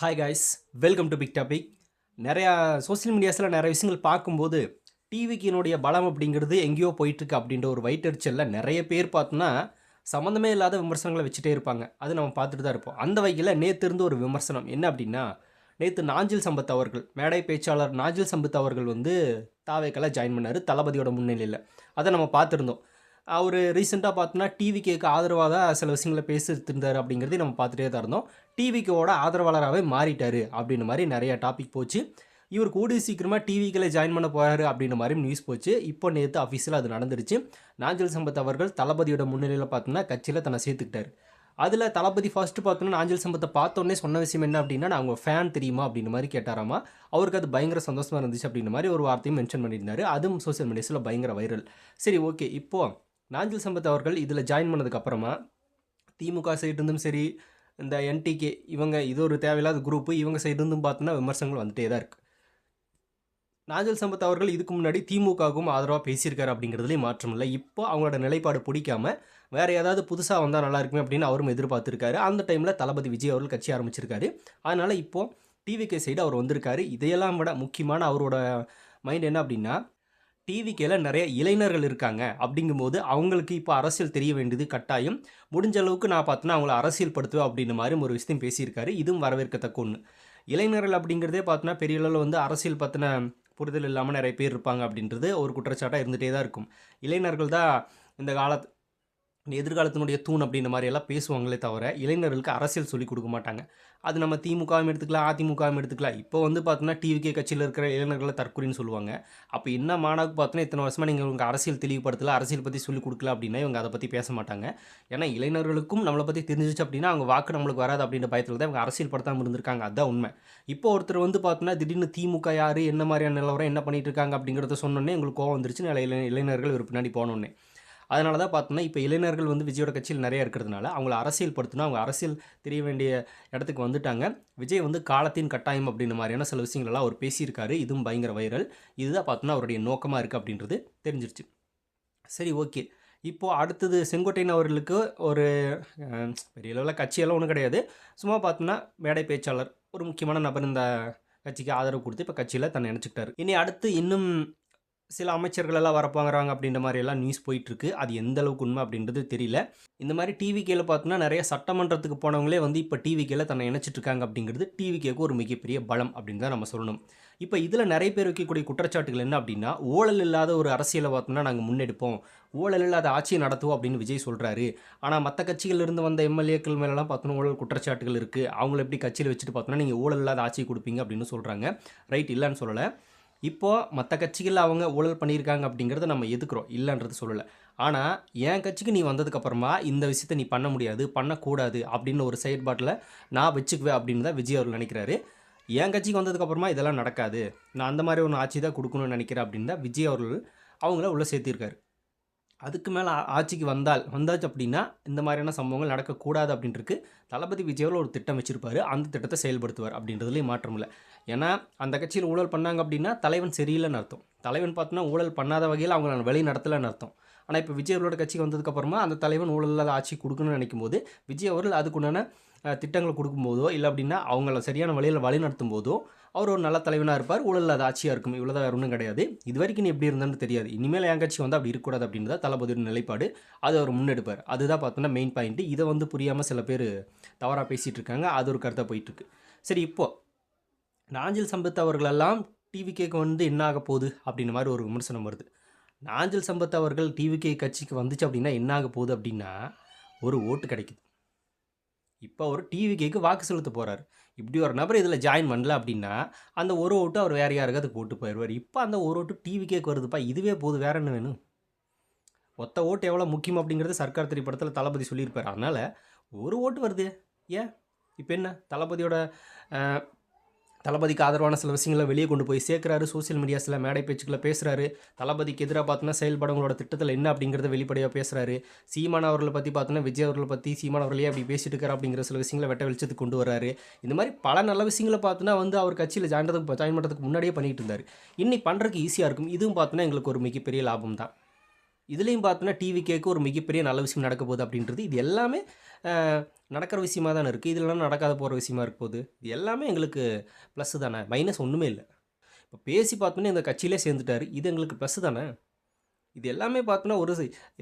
Hi guys welcome to Big Topic நிறையா social மீடியாஸில் நிறைய விஷயங்கள் பார்க்கும்போது டிவிக்கினுடைய பலம் அப்படிங்கிறது எங்கேயோ போயிட்டுருக்கு அப்படின்ற ஒரு வயிற்றறிச்சலில் நிறைய பேர் பார்த்தோன்னா சம்மந்தமே இல்லாத விமர்சனங்களை வச்சுட்டே இருப்பாங்க. அது நம்ம பார்த்துட்டு தான் இருப்போம். அந்த வகையில் நேற்று இருந்து ஒரு விமர்சனம் என்ன அப்படின்னா நேற்று நாஞ்சில் சம்பத் அவர்கள் மேடை பேச்சாளர் நாஞ்சில் சம்பத் அவர்கள் வந்து தாவேக்கெல்லாம் ஜாயின் பண்ணார் தளபதியோட முன்னிலையில். அதை நம்ம பார்த்துருந்தோம். அவர் ரீசெண்டாக பார்த்தோன்னா டிவிகேக்கு ஆதரவாக தான் சில விஷயங்களை பேசிட்டு இருந்தார் அப்படிங்கிறதையும் நம்ம பார்த்துட்டே தான் இருந்தோம். டிவிக்கோட ஆதரவாளராகவே மாறிட்டார் அப்படின்ற மாதிரி நிறையா டாபிக் போச்சு. இவர் கூடி சீக்கிரமாக டிவிக்கில் ஜாயின் பண்ண போகிறாரு அப்படின்ற மாதிரி நியூஸ் போச்சு. இப்போ நேற்று அஃபீஸில் அது நடந்துருச்சு. நாஞ்சல் சம்பத் அவர்கள் தளபதியோட முன்னிலையில் பார்த்தோன்னா கட்சியில் தன்னை சேர்த்துக்கிட்டார். அதில் தளபதி ஃபஸ்ட்டு பார்த்தோன்னா நாஞ்சல் சம்பத்தை பார்த்தோன்னே சொன்ன விஷயம் என்ன அப்படின்னா நான் அவங்க ஃபேன் தெரியுமா அப்படின்ற மாதிரி கேட்டாராமா. அவருக்கு அது பயங்கர சந்தோஷமாக இருந்துச்சு அப்படின்ற மாதிரி ஒரு வார்த்தையும் மென்ஷன் பண்ணியிருந்தாரு. அதுவும் சோஷியல் மீடியாஸில் பயங்கர வைரல் சரி ஓகே இப்போது நாஞ்சில் சம்பத் அவர்கள் இதில் ஜாயின் பண்ணதுக்கப்புறமா திமுக சைடு இருந்தும் சரி இந்த என்டிகே இவங்க இது ஒரு தேவையில்லாத குரூப்பு இவங்க சைடு இருந்தும் பார்த்தோன்னா விமர்சனங்கள் வந்துட்டே தான் இருக்குது நாஞ்சல் சம்பத் அவர்கள் இதுக்கு முன்னாடி திமுகவுக்கும் ஆதரவாக பேசியிருக்காரு அப்படிங்கிறதுலேயும் மாற்றம் இல்லை. இப்போ அவங்களோட நிலைப்பாடு பிடிக்காம வேறு ஏதாவது புதுசாக வந்தால் நல்லா இருக்குமே அப்படின்னு அவரும் எதிர்பார்த்துருக்காரு. அந்த டைமில் தளபதி விஜய் அவர்கள் கட்சி ஆரம்பிச்சிருக்காரு. அதனால் இப்போது டிவிகே சைடு அவர் வந்திருக்காரு. இதையெல்லாம் விட முக்கியமான அவரோட மைண்ட் என்ன அப்படின்னா டிவிக்கேல நிறைய இளைஞர்கள் இருக்காங்க. அப்படிங்கும்போது அவங்களுக்கு இப்போ அரசியல் தெரிய வேண்டியது கட்டாயம். முடிஞ்ச அளவுக்கு நான் பார்த்தோன்னா அவங்கள அரசியல் படுத்துவேன் அப்படின்ற மாதிரி ஒரு விஷயம் பேசியிருக்காரு. இதுவும் வரவேற்கத்தக்க ஒன்று இளைஞர்கள் அப்படிங்கிறதே பார்த்தோன்னா பெரிய அளவில் வந்து அரசியல் பற்றின புரிதல் இல்லாமல் நிறைய பேர் இருப்பாங்க அப்படின்றது ஒரு குற்றச்சாட்டாக இருந்துகிட்டே தான் இருக்கும். இளைஞர்கள் தான் இந்த காலத்து எதிர்காலத்தினுடைய தூண் அப்படின்ற மாதிரி எல்லாம் பேசுவாங்களே தவிர இளைஞர்களுக்கு அரசியல் சொல்லிக் கொடுக்க மாட்டாங்க. அது நம்ம திமுகவும் எடுத்துக்கலாம் அதிமுகவும் எடுத்துக்கலாம். இப்போ வந்து பார்த்தோன்னா டிவிகே கட்சியில் இருக்கிற இளைஞர்களை தற்கொலைன்னு சொல்லுவாங்க. அப்போ என்ன மாணவுக்கு பார்த்தோன்னா இத்தனை வருஷமாக நீங்கள் உங்கள் அரசியல் தெளிவுபடுத்தல அரசியல் பற்றி சொல்லிக் கொடுக்கல அப்படின்னா இவங்க அதை பற்றி பேச மாட்டாங்க. ஏன்னா இளைஞர்களுக்கும் நம்மளை பற்றி தெரிஞ்சிச்சு அப்படின்னா அவங்க வாக்கு நம்மளுக்கு வராது அப்படின்ற பயத்தில் தான் இவங்க அரசியல் படுத்தாமல் இருந்திருக்காங்க. அதுதான் உண்மை. இப்போ ஒருத்தர் வந்து பார்த்தோன்னா திடீர்னு திமுக யார் என்ன மாதிரியான நிலவரம் என்ன பண்ணிட்டு இருக்காங்க அப்படிங்கிறத சொன்னோன்னே எங்களுக்கு கோவம் வந்துருச்சு நிறைய இளைஞர்கள் ஒரு பின்னாடி போனோன்னே. அதனால தான் பார்த்தோன்னா இப்போ இளைஞர்கள் வந்து விஜயோட கட்சியில் நிறைய இருக்கிறதுனால அவங்கள அரசியல் படுத்தணும் அவங்க அரசியல் தெரிய வேண்டிய இடத்துக்கு வந்துட்டாங்க. விஜய் வந்து காலத்தின் கட்டாயம் அப்படின்ற மாதிரியான சில விஷயங்களெல்லாம் அவர் பேசியிருக்காரு. இதுவும் பயங்கர வைரல். இதுதான் பார்த்தோன்னா அவருடைய நோக்கமாக இருக்குது அப்படின்றது தெரிஞ்சிருச்சு. சரி ஓகே. இப்போது அடுத்தது செங்கோட்டையன் அவர்களுக்கு ஒரு பெரிய அளவில் கட்சியெல்லாம் ஒன்றும் கிடையாது. சும்மா பார்த்தோன்னா மேடை பேச்சாளர் ஒரு முக்கியமான நபர் இந்த கட்சிக்கு ஆதரவு கொடுத்து இப்போ கட்சியில் தன்னை நினச்சிக்கிட்டாரு இனி அடுத்து இன்னும் சில அமைச்சர்கள் எல்லாம் வரப்போங்கிறாங்க அப்படின்ற மாதிரி எல்லாம் நியூஸ் போயிட்டுருக்கு. அது எந்த அளவுக்கு உண்மை அப்படின்றது தெரியல. இந்த மாதிரி டிவிகேல பார்த்தோன்னா நிறைய சட்டமன்றத்துக்கு போனவங்களே வந்து இப்போ டிவிகேல தன்னை இணைச்சிட்டு இருக்காங்க அப்படிங்கிறது டிவிகேக்கு ஒரு மிகப்பெரிய பலம் அப்படின்னு தான் நம்ம சொல்லணும். இப்போ இதில் நிறைய பேர் வைக்கக்கூடிய குற்றச்சாட்டுகள் என்ன அப்படின்னா ஊழல் இல்லாத ஒரு அரசியலை பார்த்தோம்னா நாங்கள் முன்னெடுப்போம். ஊழல் இல்லாத ஆட்சியை நடத்துவோம் அப்படின்னு விஜய் சொல்கிறாரு ஆனால் மற்ற கட்சிகள் இருந்து வந்த எம்எல்ஏக்கள் மேலெலாம் பார்த்தோன்னா ஊழல் குற்றச்சாட்டுகள் இருக்குது அவங்கள எப்படி கட்சியில் வச்சுட்டு பார்த்தோன்னா நீங்கள் ஊழல் இல்லாத ஆட்சியை கொடுப்பீங்க அப்படின்னு சொல்கிறாங்க ரைட் இல்லைன்னு சொல்லலை. இப்போது மற்ற கட்சிகளில் அவங்க ஊழல் பண்ணியிருக்காங்க அப்படிங்கிறத நம்ம எதுக்குறோம்? இல்லைன்றது சொல்லலை. ஆனால் என் கட்சிக்கு நீ வந்ததுக்கப்புறமா இந்த விஷயத்தை நீ பண்ண முடியாது பண்ணக்கூடாது அப்படின்னு ஒரு செயற்பாட்டில் நான் வச்சுக்குவேன் அப்படின்னு தான் விஜய் அவர் நினைக்கிறாரு. என் கட்சிக்கு வந்ததுக்கப்புறமா இதெல்லாம் நடக்காது. நான் அந்த மாதிரி ஒன்று ஆட்சி தான் கொடுக்கணும்னு நினைக்கிறேன் அப்படின்னு தான் விஜய் அவர்கள் அவங்கள உள்ளே சேர்த்திருக்காரு. அதுக்கு மேலே ஆட்சிக்கு வந்தால் வந்தாச்சு அப்படின்னா இந்த மாதிரியான சம்பவங்கள் நடக்கக்கூடாது அப்படின்ட்டுருக்கு தளபதி விஜய் ஒரு திட்டம் வச்சுருப்பார். அந்த திட்டத்தை செயல்படுத்துவார் அப்படின்றதுலேயும் மாற்றம் இல்லை. ஏன்னா அந்த கட்சியில் ஊழல் பண்ணாங்க அப்படின்னா தலைவன் சரியில்லைன்னு அர்த்தம். தலைவன் பார்த்தோன்னா ஊழல் பண்ணாத வகையில் அவங்க வழி நடத்தலைன்னு அர்த்தம். ஆனால் இப்போ விஜய் அவர்களோட கட்சிக்கு வந்ததுக்கப்புறமா அந்த தலைவன் ஊழல் இல்லாத ஆட்சி கொடுக்கணும்னு நினைக்கும் போது விஜய் அவர்கள் அதுக்குண்டான திட்டங்களை திட்டங்கள் கொடுக்கும்போதோ இல்லை அப்படின்னா அவங்கள சரியான வழியில் வழி நடத்தும் போதோ அவர் ஒரு நல்ல தலைவனாக இருப்பார் ஊழல் அது ஆட்சியாக இருக்கும். இவ்வளோதான் வேறு ஒன்றும் கிடையாது. இது வரைக்கும் நீ எப்படி இருந்தான்னு தெரியாது. இனிமேல் என் கட்சி வந்து அப்படி இருக்கக்கூடாது அப்படின்னு தான் தளபதியோட நிலைப்பாடு அது அவர் முன்னெடுப்பார். அதுதான் பார்த்தோன்னா மெயின் பாயிண்ட்டு இதை வந்து புரியாமல் சில பேர் தவறாக பேசிகிட்டு இருக்காங்க. அது ஒரு கருத்தாக போயிட்டுருக்கு சரி இப்போது நாஞ்சில் சம்பத் அவர்களெல்லாம் டிவிகேக்கு வந்து என்ன ஆக போகுது அப்படின்ற மாதிரி ஒரு விமர்சனம் வருது. நாஞ்சில் சம்பத் அவர்கள் டிவிகே கட்சிக்கு வந்துச்சு அப்படின்னா என்ன ஆக போகுது அப்படின்னா ஒரு ஓட்டு கிடைக்குது. இப்போ அவர் டிவிகேக்கு வாக்கு செலுத்த போகிறார் இப்படி ஒரு நபர் இதில் ஜாயின் பண்ணல அப்படின்னா அந்த ஒரு ஓட்டு அவர் வேறு யாருக்காவது போட்டு போயிடுவார். இப்போ அந்த ஒரு ஓட்டு டிவிகேக்கு வருதுப்பா இதுவே போதும் வேற என்ன வேணும்? ஒத்த ஓட்டு எவ்வளோ முக்கியம் அப்படிங்கிறது சர்க்கார் திரைப்படத்தில் தளபதி சொல்லியிருப்பார். அதனால் ஒரு ஓட்டு வருது. ஏன்? இப்போ என்ன? தளபதியோட தளபதிக்கு ஆதரவான சில விஷயங்களை வெளியே கொண்டு போய் சேர்க்குறாரு. சோஷியல் மீடியாஸில் மேடை பேச்சுக்களை பேசுகிறாரு தளபதிக்கு எதிராக பார்த்தோன்னா செயல்படவங்களோட திட்டத்தில் என்ன அப்படிங்கிறத வெளிப்படையாக பேசுகிறாரு சீமான் அவர்களை பற்றி பார்த்தோன்னா விஜய் அவர்களை பற்றி சீமான் அவர்களே அப்படி பேசிட்டு இருக்காரு அப்படிங்கிற சில விஷயங்களை வெட்ட வெளிச்சத்துக்கு கொண்டு வராரு இந்த மாதிரி பல நல்ல விஷயங்களை பார்த்தோன்னா வந்து அவர் கட்சியில் ஜாயின் ஜாயின் பண்ணுறதுக்கு முன்னாடியே பண்ணிட்டு இருந்தார். இன்னி பண்ணுறதுக்கு ஈஸியாக இருக்கும். இதுவும் பார்த்தோன்னா எங்களுக்கு ஒரு மிகப்பெரிய லாபம் தான் இதுலேயும் பார்த்தோன்னா டிவி கேக்கு ஒரு மிகப்பெரிய நல்ல விஷயம் நடக்க போகுது அப்படின்றது. இது எல்லாமே நடக்கிற விஷயமா தானே இருக்குது இதெல்லாம் நடக்காத போகிற விஷயமா இருக்க போகுது. இது எல்லாமே எங்களுக்கு ப்ளஸ் தானே. மைனஸ் ஒன்றுமே இல்லை. இப்போ பேசி பார்த்தோன்னே இந்த கட்சியிலே சேர்ந்துட்டாரு. இது எங்களுக்கு ப்ளஸ் தானே? இது எல்லாமே பார்த்தோன்னா ஒரு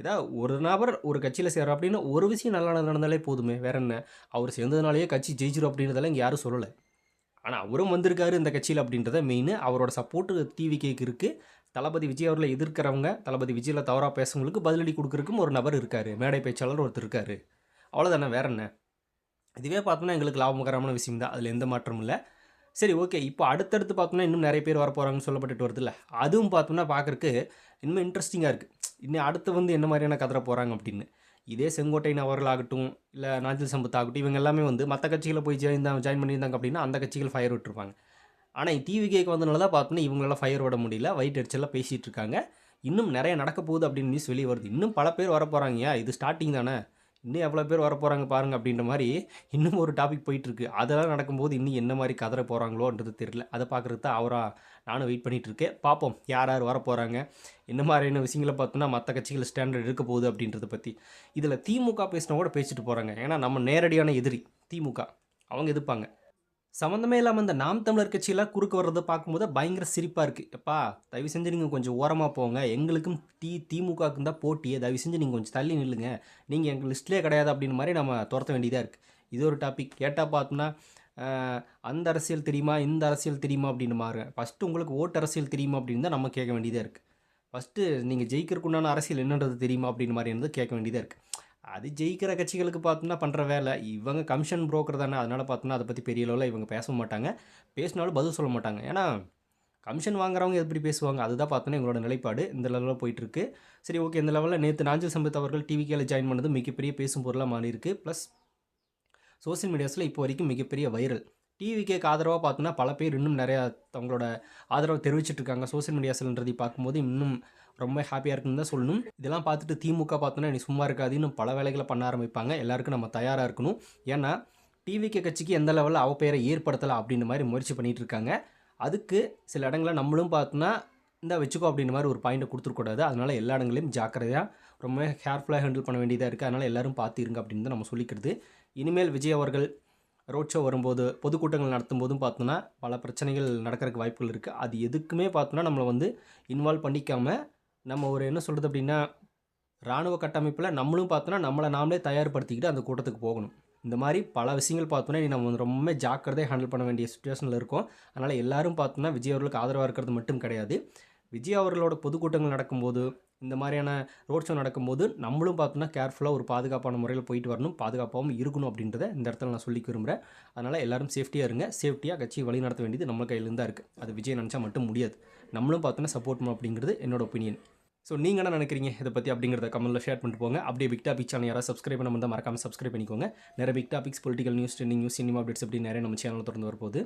ஏதாவது ஒரு நபர் ஒரு கட்சியில் சேரும் அப்படின்னா ஒரு விஷயம் நல்லா நடந்தாலே போதுமே. வேற என்ன? அவர் சேர்ந்ததுனாலேயே கட்சி ஜெயிச்சிரும் அப்படின்றதெல்லாம் இங்கே யாரும் சொல்லலை. ஆனால் அவரும் வந்திருக்காரு இந்த கட்சியில் அப்படின்றத மெயின் அவரோட சப்போர்ட்டு டிவி கேக்கு இருக்குது தளபதி விஜய் அவர்களை எதிர்க்கிறவங்க தளபதி விஜயில் தவறாக பேசுறவங்களுக்கு பதிலடி கொடுக்குறக்கும் ஒரு நபர் இருக்கார். மேடை பேச்சாளர் ஒருத்தர் இருக்கார். அவ்வளோதானே வேற என்ன? இதுவே பார்த்தோன்னா எங்களுக்கு லாபகரமான விஷயம் தான். அதில் எந்த மாற்றமும் இல்லை. சரி ஓகே. இப்போ அடுத்தடுத்து பார்த்தோன்னா இன்னும் நிறைய பேர் வர போகிறாங்கன்னு சொல்லப்பட்டுட்டு வருதுல்ல அதுவும் பார்த்தோம்னா பார்க்குறக்கு இன்னும் இன்ட்ரெஸ்டிங்காக இருக்குது இன்னும் அடுத்து வந்து என்ன மாதிரியான கதற போகிறாங்க அப்படின்னு. இதே செங்கோட்டையன் அவர்களாகட்டும் இல்லை நாஞ்சில் சம்பத் ஆகட்டும் இவங்க எல்லாமே வந்து மற்ற கட்சிகளை போய் ஜாயின் ஜாயின் பண்ணியிருந்தாங்க அப்படின்னா அந்த கட்சிகள் ஃபயர் விட்டுருப்பாங்க. ஆனால் டிவிகேக்கு வந்தனால தான் பார்த்தோன்னா இவங்களால ஃபயர் விட முடியல. வயிட் அடிச்செல்லாம் பேசிகிட்டு இருக்காங்க. இன்னும் நிறைய நடக்க போகுது அப்படின்னு நியூஸ் வெளியே வருது. இன்னும் பல பேர் வர போகிறாங்கயா இது ஸ்டார்டிங் தானே? இன்னும் எவ்வளோ பேர் வர போகிறாங்க பாருங்கள் அப்படின்ற மாதிரி இன்னும் ஒரு டாபிக் போயிட்டுருக்கு அதெல்லாம் நடக்கும்போது இன்னும் என்ன மாதிரி கதற போகிறாங்களோன்றது தெரியல. அதை பார்க்குறது தான் அவராக நானும் வெயிட் பண்ணிகிட்ருக்கேன் பார்ப்போம். யார் யார் வர போகிறாங்க என்ன மாதிரியான விஷயங்களை பார்த்தோன்னா மற்ற கட்சிகள் ஸ்டாண்டர்ட் இருக்க போகுது அப்படின்றத பற்றி இதில் திமுக பேசினா கூட பேசிட்டு போகிறாங்க ஏன்னா நம்ம நேரடியான எதிரி திமுக. அவங்க எதிர்ப்பாங்க. சம்மந்தமே இல்லாமல் இந்த நாம் தமிழர் கட்சியெல்லாம் குறுக்க வர்றதை பார்க்கும்போது பயங்கர சிரிப்பாக இருக்குது எப்பா தயவு செஞ்சு நீங்கள் கொஞ்சம் ஓரமாக போங்க. எங்களுக்கும் டி திமுகவுக்கும் தான் போட்டியே. தயவு செஞ்சு நீங்கள் கொஞ்சம் தள்ளி நில்லுங்க. நீங்கள் எங்கள் லிஸ்ட்லேயே கிடையாது அப்படின்னு மாதிரி நம்ம துரத்த வேண்டியதாக இருக்குது இது ஒரு டாபிக் கேட்டால் பார்த்தோன்னா அந்த அரசியல் தெரியுமா இந்த அரசியல் தெரியுமா அப்படின்னு மாறுங்க. ஃபஸ்ட்டு உங்களுக்கு ஓட்டு அரசியல் தெரியுமா அப்படின்னு தான் நம்ம கேட்க வேண்டியதாக இருக்குது ஃபஸ்ட்டு நீங்கள் ஜெயிக்கிறதுக்கு உண்டான அரசியல் என்னன்றது தெரியுமா அப்படின்னு மாதிரி இருந்து கேட்க வேண்டியதாக இருக்குது அது ஜெயிக்கிற கட்சிகளுக்கு பார்த்தோம்னா பண்ணுற வேலை. இவங்க கமிஷன் புரோக்கர் தானே. அதனால் பார்த்தோம்னா அதை பற்றி பெரிய அளவில் இவங்க பேச மாட்டாங்க. பேசினாலும் பதில் சொல்ல மாட்டாங்க. ஏன்னா கமிஷன் வாங்குறவங்க எப்படி பேசுவாங்க? அதுதான் பார்த்தோன்னா எங்களோட நிலைப்பாடு. இந்த லெவலில் போயிட்டுருக்கு. சரி ஓகே இந்த லெவலில் நேற்று நாஞ்சல் சம்பத் அவர்கள் டிவிக்கேல ஜாயின் பண்ணது மிகப்பெரிய பேசும் பொருளாக மாறி ப்ளஸ் சோஷியல் மீடியாஸில் இப்போ வரைக்கும் மிகப்பெரிய வைரல் டிவிக்கேக்கு ஆதரவாக பார்த்தோன்னா பல பேர் இன்னும் நிறையா தங்களோட ஆதரவை தெரிவிச்சிட்டு இருக்காங்க மீடியா மீடியாஸ்ன்றதை பார்க்கும்போது இன்னும் ரொம்ப ஹாப்பியாக இருக்குன்னு தான் சொல்லணும். இதெல்லாம் பார்த்துட்டு திமுக பார்த்தோன்னா நீ சும்மா இருக்காது. இன்னும் பல வேலைகளை பண்ண ஆரம்பிப்பாங்க. எல்லாருக்கும் நம்ம தயாராக இருக்கணும். ஏன்னா டிவிகே கட்சிக்கு எந்த லெவலில் அவ பெயரை ஏற்படுத்தலாம் அப்படின்ற மாதிரி முயற்சி பண்ணிட்டு இருக்காங்க அதுக்கு சில இடங்களில் நம்மளும் பார்த்தோன்னா இந்த வச்சுக்கோ அப்படின்ற மாதிரி ஒரு பாயிண்ட்டை கொடுத்துருக்கூடாது அதனால் எல்லா இடங்களையும் ஜாக்கிரதையாக ரொம்ப கேர்ஃபுல்லாக ஹேண்டில் பண்ண வேண்டியதாக இருக்குது அதனால் எல்லோரும் பார்த்துருங்க அப்படின்னு தான் நம்ம சொல்லிக்கிறது. இனிமேல் விஜய் அவர்கள் ரோட் ஷோ வரும்போது பொதுக்கூட்டங்கள் நடத்தும் போதும் பார்த்தோன்னா பல பிரச்சனைகள் நடக்கிறதுக்கு வாய்ப்புகள் இருக்குது அது எதுக்குமே பார்த்தோன்னா நம்மளை வந்து இன்வால்வ் பண்ணிக்காம நம்ம ஒரு என்ன சொல்கிறது அப்படின்னா இராணுவ கட்டமைப்பில் நம்மளும் பார்த்தோன்னா நம்மளை நாமளே தயார்படுத்திக்கிட்டு அந்த கூட்டத்துக்கு போகணும். இந்த மாதிரி பல விஷயங்கள் பார்த்தோன்னா நம்ம வந்து ரொம்ப ஜாக்கிரதையாக ஹேண்டில் பண்ண வேண்டிய சுச்சுவேஷனில் இருக்கோம். அதனால் எல்லோரும் பார்த்தோன்னா விஜய் அவர்களுக்கு ஆதரவாக இருக்கிறது மட்டும் கிடையாது. விஜய் அவர்களோட பொதுக்கூட்டங்கள் நடக்கும்போது இந்த மாதிரியான ரோட் ஷோ நடக்கும்போது நம்மளும் பார்த்தோன்னா கேர்ஃபுல்லாக ஒரு பாதுகாப்பான முறையில் போயிட்டு வரணும் பாதுகாப்பாகவும் இருக்கணும் அப்படின்றத இந்த இடத்துல நான் சொல்லி விரும்புகிறேன் அதனால் எல்லாரும் சேஃப்டியாக இருங்க. சேஃப்டியாக கட்சியை வழி நடத்த வேண்டியது நம்ம கையிலேருந்து தான் இருக்குது அது விஜய் நினச்சா மட்டும் முடியாது. நம்மளும் பார்த்தோன்னா சப்போர்ட் பண்ணணும் அப்படிங்கிறது என்னோட ஒப்பீனியன் ஸோ நீங்கள் என்ன நினைக்கிறீங்க? இதை பற்றி அப்படிங்கிறத கமெண்ட்டில் ஷேர் பண்ணிட்டு போங்க. அப்படியே பிக் டாபிக் சேனல் யாராவது சப்ஸ்கிரைப் பண்ண வந்தால் மறக்காமல் சப்ஸ்கிரைப் பண்ணிக்கோங்க. நிறைய Big Topics political news trending news cinema updates அப்படி நிறைய நம்ம சேனலில் தொடர்ந்து வரப்போகுது.